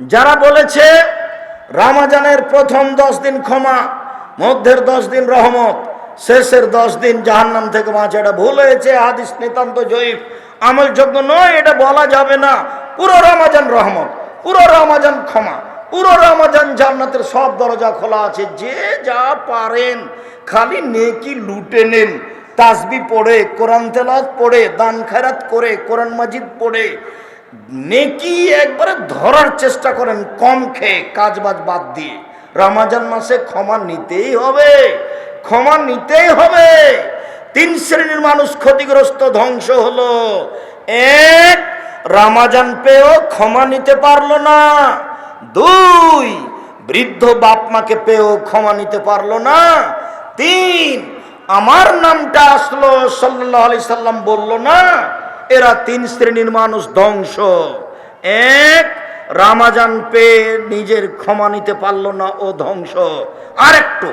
যারা বলেছে রামাজানের প্রথম দশ দিন ক্ষমা, মধ্যের দশ দিন রহমত, শেষের দশ দিন জাহান্নাম থেকে বাঁচা এটা ভুল হয়েছে, হাদিস নিতান্ত জয়ীফ। আমলযোগ্য নয়, এটা বলা যাবে না। পুরো রামাজান রহমত, পুরো রামাজান ক্ষমা, পুরো রামাজান জান্নাতের সব দরজা খোলা আছে। যে যা পারেন, খালি নেকি লুটে নেন। তাসবি পড়ে, কোরআন তেলাত পড়ে, দান খায়রাত করে, কোরআন মাজিদ পড়ে নেকি একবারে ধরার চেষ্টা করেন কম খেয়ে কাজ বাজ বাদ দিয়ে। রামাজান মাসে ক্ষমা নিতেই হবে, ক্ষমা নিতেই হবে। তিন শ্রেণির মানুষ ক্ষতিগ্রস্ত ধ্বংস হলো। এক, রামাজান পেয়েও ক্ষমা নিতে পারল না। দুই, বৃদ্ধ বাপ মাকে পেয়েও ক্ষমা নিতে পারল না। তিন, আমার নামটা আসলো সাল্লাহ আলি সাল্লাম বলল না। এরা তিন শ্রেণির মানুষ ধ্বংস। এক, রামাজান পেয়ে নিজের ক্ষমা নিতে পারল না, ও ধ্বংস। আর একটু